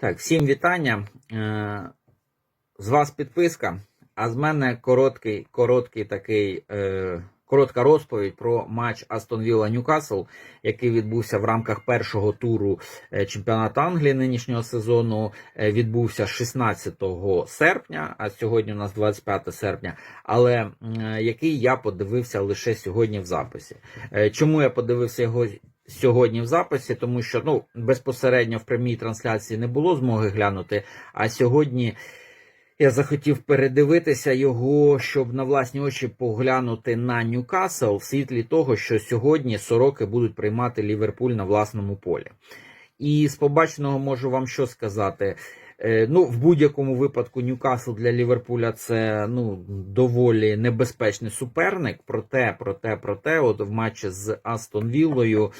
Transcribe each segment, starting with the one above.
Так, всім вітання. Е, З вас підписка, а з мене короткий, короткий такий, е, коротка розповідь про матч Астон Вілла Ньюкасл, який відбувся в рамках першого туру е, чемпіонату Англії нинішнього сезону. Відбувся 16 серпня, а сьогодні у нас 25 серпня. Але який я подивився лише сьогодні в записі. Чому я подивився його сьогодні в записі? Тому що ну безпосередньо в прямій трансляції не було змоги глянути. А сьогодні я захотів передивитися його, щоб на власні очі поглянути на Ньюкасл в світлі того, що сьогодні сороки будуть приймати Ліверпуль на власному полі. І з побаченого можу вам що сказати. Е, Ну, в будь-якому випадку Ньюкасл для Ліверпуля це ну доволі небезпечний суперник. Проте, проте, проте, от в матчі з Астон Віллою,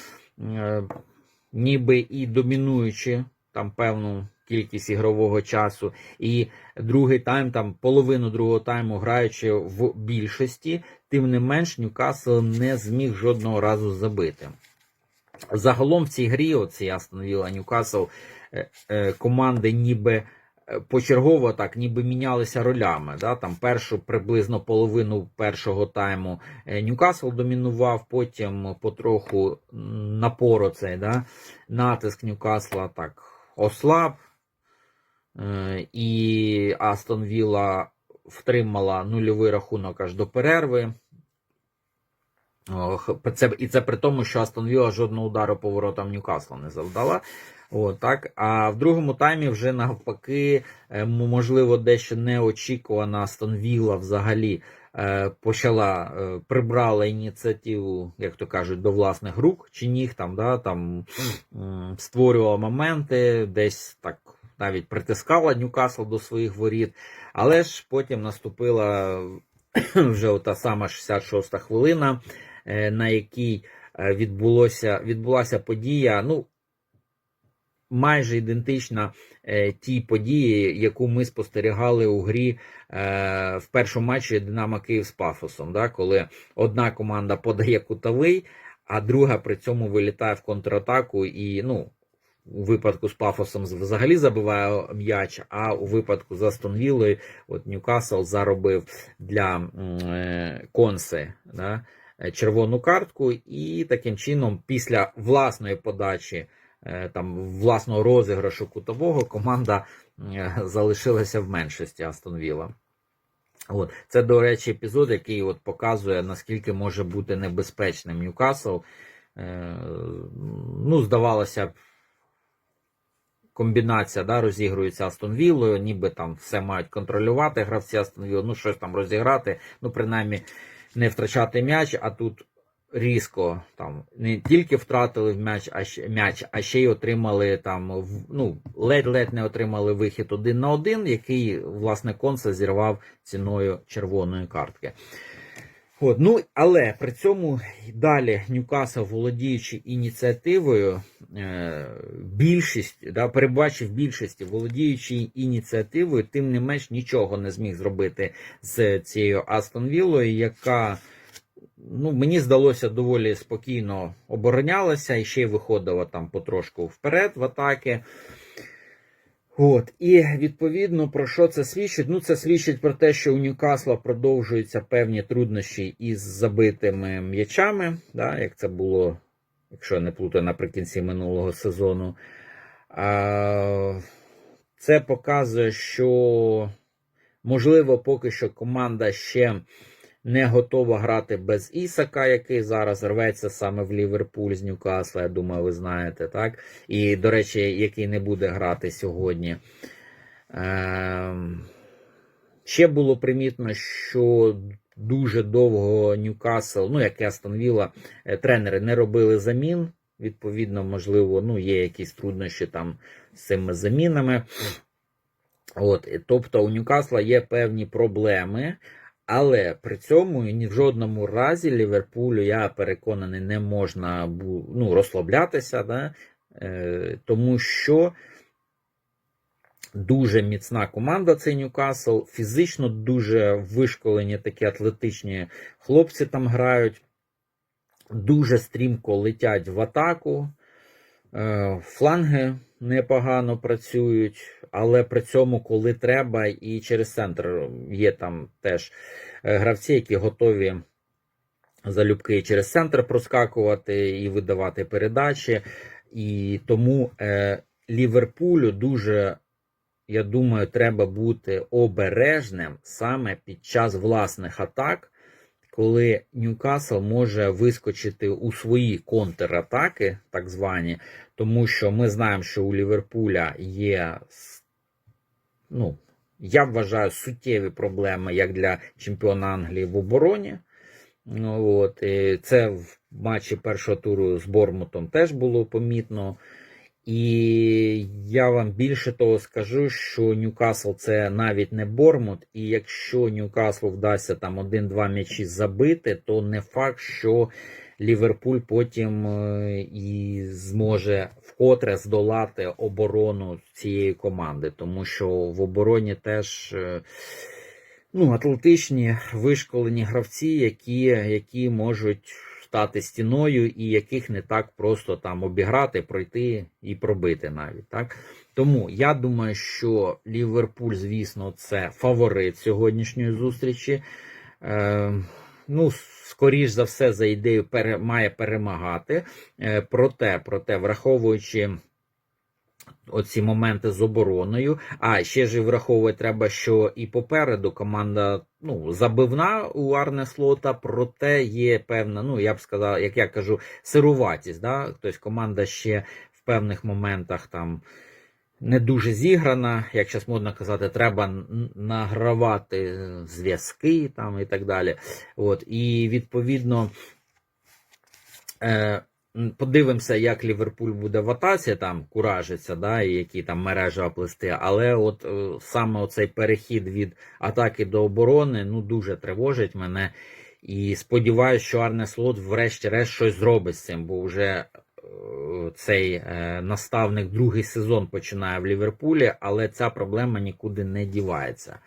ніби і домінуючи там певну кількість ігрового часу, і другий тайм, там половину другого тайму граючи в більшості, тим не менш Ньюкасл не зміг жодного разу забити. Загалом в цій грі, оці Астон Вілла Ньюкасл, е, е, команди ніби е, почергово так, ніби мінялися ролями. Да? Там першу приблизно половину першого тайму е, Ньюкасл домінував, потім потроху м, напору цей да? натиск Ньюкасла так ослаб. Е, І Астон Вілла втримала нульовий рахунок аж до перерви. Це, і це при тому, що Астон Вілла жодного удару по воротам Ньюкасла не завдала. О, так. А в другому таймі вже навпаки, е, можливо, дещо неочікувана Астон Вілла взагалі е, почала е, прибрала ініціативу, як то кажуть, до власних рук чи ніг, там, да, там створювала моменти, десь так навіть притискала Ньюкасл до своїх воріт. Але ж потім наступила вже ота сама 66-та хвилина, на якій е, відбулося, відбулася подія. Ну, майже ідентична е, тій події, яку ми спостерігали у грі е, в першому матчі Динамо Київ з Пафосом, да, коли одна команда подає кутовий, а друга при цьому вилітає в контратаку і, ну. У випадку з Пафосом взагалі забиває м'яч, а у випадку з Астон Віллою от Ньюкасл заробив для е, Конси да, е, червону картку, і таким чином, після власної подачі, е, там власного розіграшу кутового, команда е, залишилася в меншості Астон Вілла. От. Це, до речі, епізод, який от показує, наскільки може бути небезпечним Ньюкасл. Е, ну, здавалося б, комбінація да, розігрується Астон Віллою, ніби там все мають контролювати гравці Астон Вілли, ну щось там розіграти, ну принаймні не втрачати м'яч, а тут різко там не тільки втратили м'яч, а ще м'яч, а ще й отримали там ну, ледь-ледь не отримали вихід один на один, який власне Конса зірвав ціною червоної картки. От, ну, але при цьому далі Ньюкасл, володіючи ініціативою, е, більшість, да, перебачив більшості, володіючи ініціативою, тим не менш нічого не зміг зробити з цією Астон Віллою, яка, ну, мені здалося, доволі спокійно оборонялася і ще й виходила там потрошку вперед в атаки. От, і відповідно про що це свідчить? Ну, це свідчить про те, що у Ньюкасла продовжуються певні труднощі із забитими м'ячами, да, як це було, якщо не плутаю, наприкінці минулого сезону. А, це показує, що можливо, поки що команда ще не готова грати без Ісака, який зараз рветься саме в Ліверпуль з Ньюкасла. Я думаю, ви знаєте, так? І, до речі, який не буде грати сьогодні. Ем, Ще було примітно, що дуже довго Ньюкасл, ну як Астон Вілла, е, тренери не робили замін. Відповідно, можливо, ну, є якісь труднощі там з цими замінами. От, тобто у Ньюкасла є певні проблеми, але при цьому ні в жодному разі Ліверпулю, я переконаний, не можна ну, розслаблятися, да? е, тому що дуже міцна команда цей Ньюкасл, фізично дуже вишколені такі атлетичні хлопці там грають, дуже стрімко летять в атаку. Е, Фланги непогано працюють, але при цьому, коли треба, і через центр є там теж е, гравці, які готові залюбки через центр проскакувати і видавати передачі. І тому е, Ліверпулю дуже, я думаю, треба бути обережним саме під час власних атак, коли Ньюкасл може вискочити у свої контратаки, так звані, тому що ми знаємо, що у Ліверпуля є, ну, я вважаю, суттєві проблеми як для чемпіона Англії в обороні. Ну, от, і це в матчі першого туру з Бормутом теж було помітно. І я вам більше того скажу, що Ньюкасл це навіть не Бормут, і якщо Ньюкаслу вдасться там один-два м'ячі забити, то не факт, що Ліверпуль потім е, і зможе вкотре здолати оборону цієї команди, тому що в обороні теж. е, ну, атлетичні вишколені гравці, які, які можуть стати стіною і яких не так просто там обіграти, пройти і пробити навіть. Так? Тому я думаю, що Ліверпуль, звісно, це фаворит сьогоднішньої зустрічі. Е, ну, скоріш за все, за ідею пере, має перемагати. Е, проте, проте, враховуючи оці моменти з обороною. А ще ж і враховувати треба, що і попереду команда ну, забивна у Арне Слота, проте є певна, ну я б сказав, як я кажу, сируватість. Да? Тобто команда ще в певних моментах там. Не дуже зіграна, як зараз можна казати, треба награвати зв'язки там і так далі. От, і відповідно е, подивимося, як Ліверпуль буде в атаці, там куражиться, да, і які там мережі оплести. Але от е, саме оцей перехід від атаки до оборони ну дуже тривожить мене. І сподіваюся, що Арне Слот врешті-решт щось зробить з цим, бо вже цей е, наставник другий сезон починає в Ліверпулі, але ця проблема нікуди не дівається.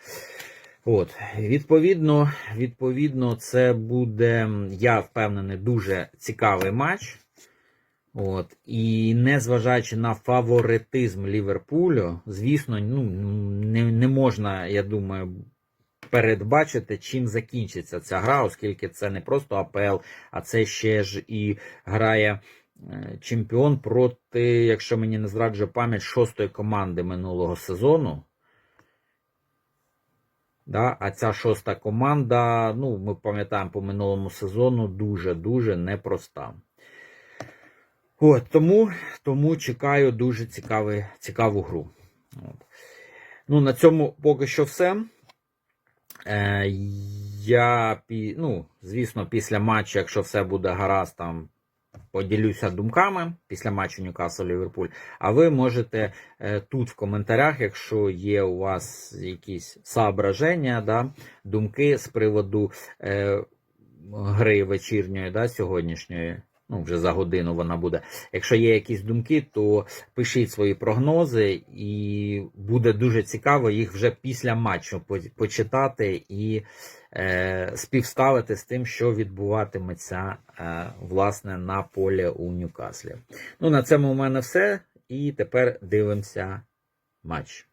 От, відповідно, відповідно, це буде, я впевнений, дуже цікавий матч. От, і незважаючи на фаворитизм Ліверпулю, звісно, ну, не, не можна, я думаю, передбачити, чим закінчиться ця гра, оскільки це не просто АПЛ, а це ще ж і грає чемпіон проти, якщо мені не зраджує пам'ять, шостої команди минулого сезону. Да? А ця шоста команда, ну, ми пам'ятаємо по минулому сезону, дуже-дуже непроста. От, тому, тому чекаю дуже цікавий, цікаву гру. От. Ну, на цьому поки що все. Е, я, ну, звісно, після матчу, якщо все буде гаразд, там поділюся думками після матчу Ньюкасл Ліверпуль. А ви можете е, тут в коментарях, якщо є у вас якісь соображення, да, думки з приводу е, гри вечірньої, да, сьогоднішньої. Ну, вже за годину вона буде. Якщо є якісь думки, то пишіть свої прогнози, і буде дуже цікаво їх вже після матчу почитати і е, співставити з тим, що відбуватиметься е, власне на полі у Ньюкаслі. Ну, на цьому у мене все. І тепер дивимося матч.